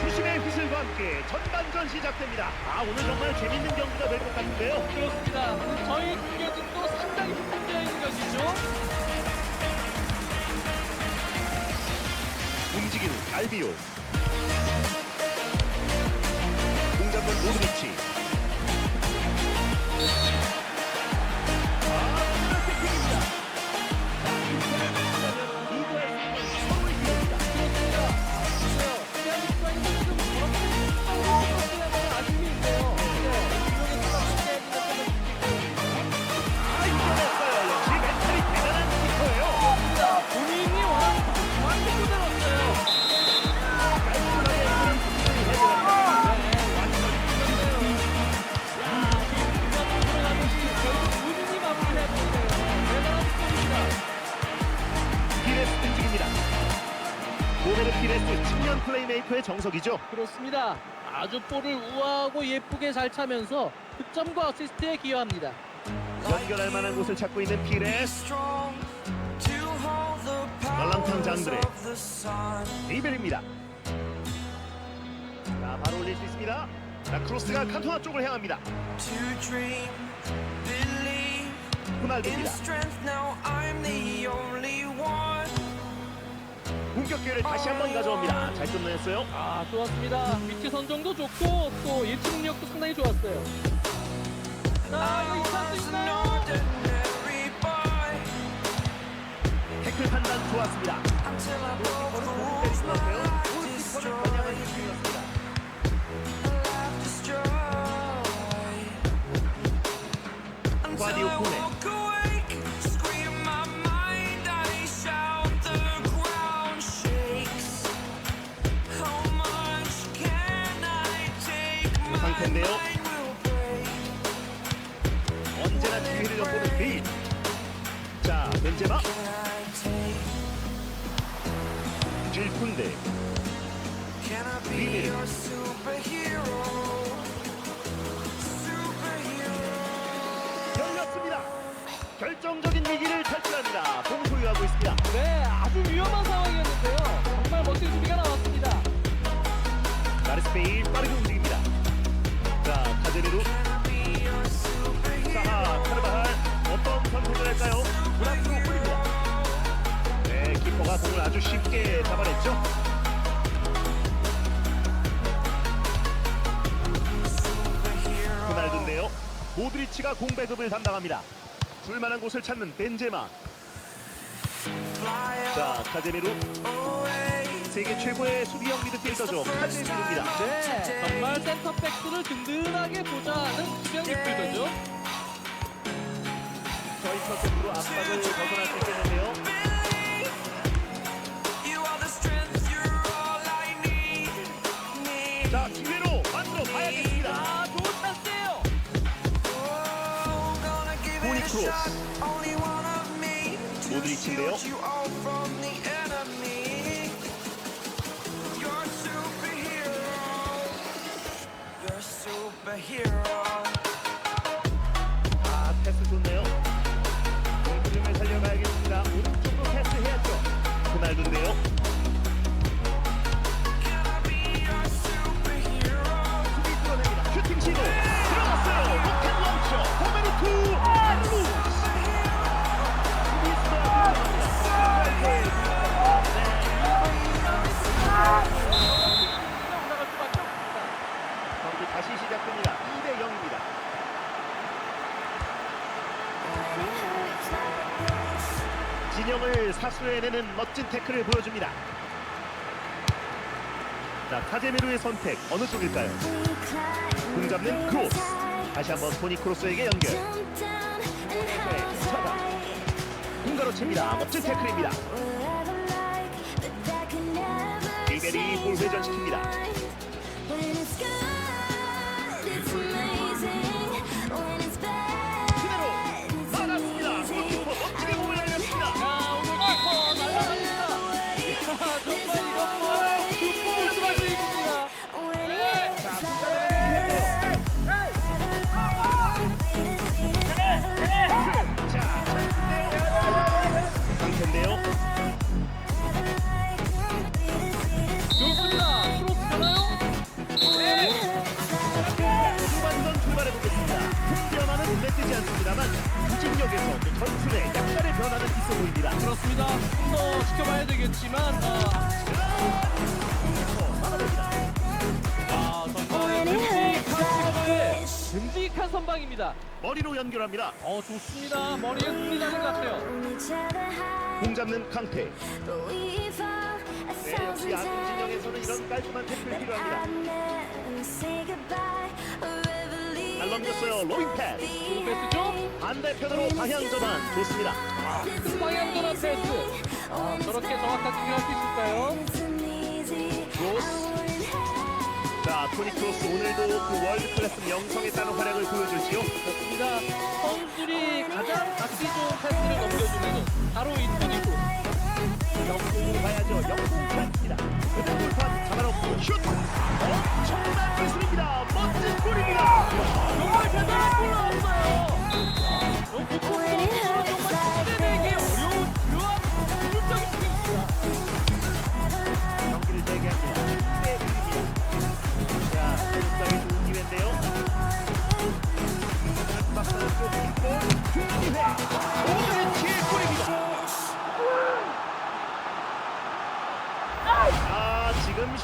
주심의 휘슬과 함께 전반전 시작됩니다. 아 오늘 정말 재밌는 경기가 될 것 같은데요. 그렇습니다. 저희 경기도 상당히 있는 경기죠. 움직이는 알비오. 공잡는 모드리치 정석이죠. 그렇습니다. 아주 볼을 우아하고 예쁘게 잘 차면서 득점과 어시스트에 기여합니다. 연결할 만한 곳을 찾고 있는 피레스 말랑탕 장드레 이벨입니다. 자 바로 올릴 수 있습니다. 자 크로스가 칸토나 쪽을 향합니다. 호날두입니다. 공격 기회를 다시 한 번 가져옵니다. 잘 끝냈어요. 아 좋았습니다. 위치 선정도 좋고 또 예측 능력도 상당히 좋았어요. 자 이거 이찬스 있나요? 태클 판단 좋았습니다. 과디오 코네 그 상태인데요. 언제나 기회를 엿보는 베일. 자 벤제마 질푼데 비밀 열렸습니다. 결정적인 위기를 탈출합니다. 공 소유하고 있습니다. 네 아주 위험한 상황이었는데요. 정말 멋진 수비가 나왔습니다. 나르스 베일 빠르게 카제미루 자 카르바할 어떤 선택을 할까요? 문 앞으로 올립니다. 네 키퍼가 공을 아주 쉽게 잡아냈죠. 호날두인데요. 모드리치가 공 배급을 담당합니다. 줄만한 곳을 찾는 벤제마. 자 카제미루 세계 최고의 수비형 미드필더죠. 카제미루입니다. 네 정말 센터백들을 든든하게 보좌하는 수비형 미필더죠. 저희 컨셉으로 압박을 벗어날 수 있겠는데요. 자 기회로 만들어 봐야겠습니다. 아 좋은 찬스예요. 보니 크로스 모드리치인데요. 아 경기 다시 시작됩니다. 2대 0입니다. 진영을 사수해내는 멋진 태클을 보여줍니다. 자, 카제미루의 선택 어느 쪽일까요? 공 잡는 크로스. 다시 한번 토니 크로스에게 연결. 네, 차다. 공가로 칩니다. 멋진 태클입니다. 리베리 볼 회전시킵니다. 그렇습니다. 좀 더 지켜봐야 되겠지만 아, 아 정말 듬직한 선방의 듬직한 선방입니다. 머리로 연결합니다. 어 좋습니다. 머리에 힘이 나는 것 같아요. 공 잡는 강태. 네, 역시 야구 진영에서는 이런 깔끔한 태클이 필요합니다. 잘 넘겼어요. 로잉 패스. 패스죠? 반대편으로 방향 전환 좋습니다. 큰 방향 전환 패스. 아, 저렇게 정확하게 할수 있을까요? 크로스. 자, 토니 크로스 오늘도 그 월드 클래스 명성에 따른 활약을 보여줄지요. 좋습니다. 선수들이 가장 갖기 좋은 패스를 넘겨주는 바로 이 토니 크로스. 영공으로 가야죠. 영공 찬스입니다. 그대 골판 잡아놓고 슛. 엄청난 기술입니다. 멋진 골입니다. 경기를 재개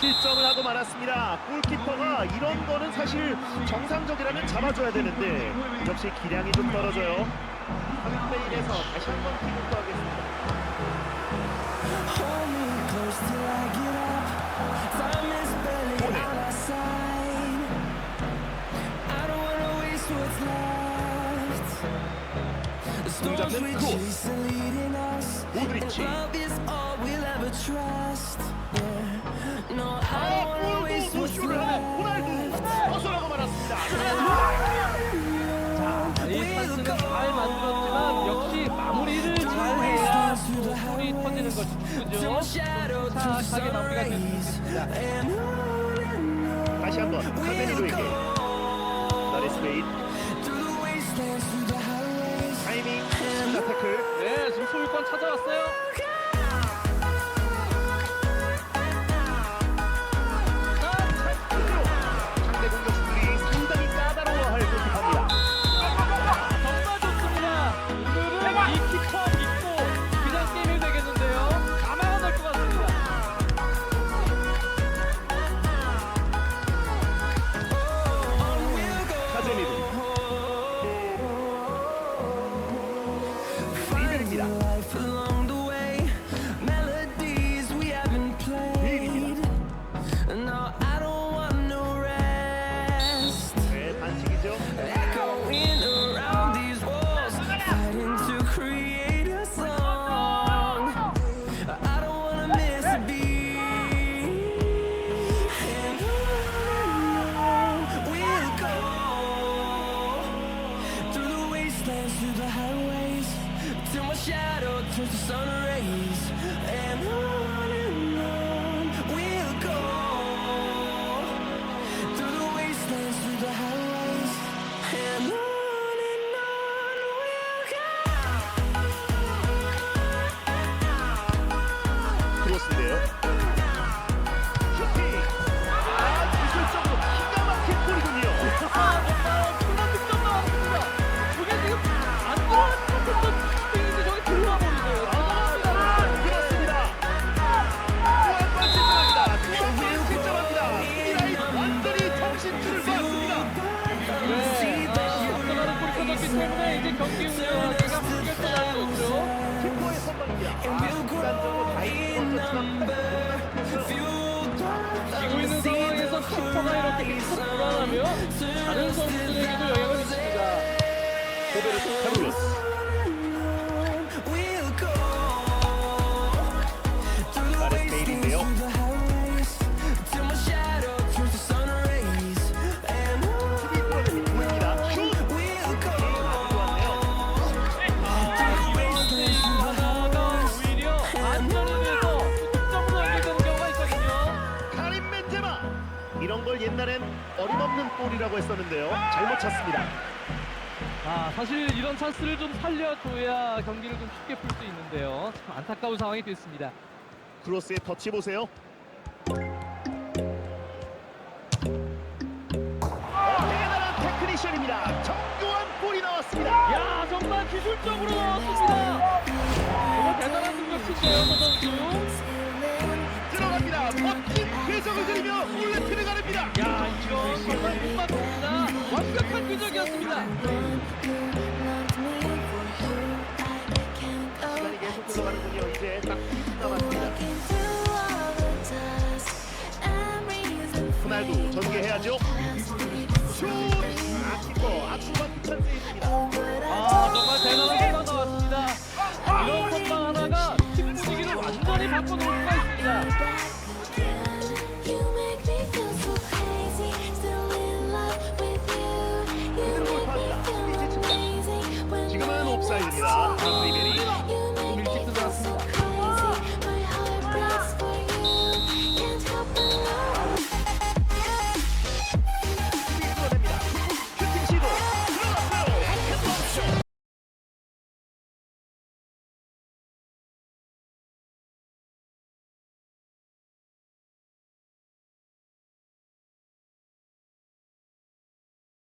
실점을 하고 말았습니다. 골키퍼가 이런 거는 사실 정상적이라면 잡아줘야 되는데 역시 기량이 좀 떨어져요. 3대 1에서 다시 한번 기록도 하겠습니다. Hold me 크로스. us. And 오드리치. 아, 골도. 호날두 벗어나고 말았습니다. 이잘 만들었지만 역시 마무리를 잘해야 골이 터지는 것이 착하게 마무리가 다시 한번 we'll 카메리로에게 찾아왔어요. catch the sun rays and I 키퍼가 이렇게 계속 불안하면 다른 선수들에게도 영향을 미칩니다. 고베르토 카를로 했었는데요. 잘못 쳤습니다. 아, 사실 이런 찬스를 좀 살려줘야 경기를 좀 쉽게 풀 수 있는데요. 참 안타까운 상황이 됐습니다. 크로스의 터치 보세요. 어, 대단한 테크니션입니다. 정교한 골이 나왔습니다. 야, 정말 기술적으로 나왔습니다. 대단한 능력치인데요, 저 선수. 들어갑니다. 멋진 궤적을 그리며 올레트를 가릅니다. 야, 이건 정말 못막 완벽한 궤적이었습니다. 시간이 계속 흘러가는군요. 이제 딱 2분 남았습니다. 호날두 전개해야죠. 슛! 아, 키퍼 아쿠만 찬스입니다. 아, 정말 대단한 선방 나왔습니다. 이런 선방 하나가 팀 분위기를 완전히 바꿔놓을 수가 있습니다.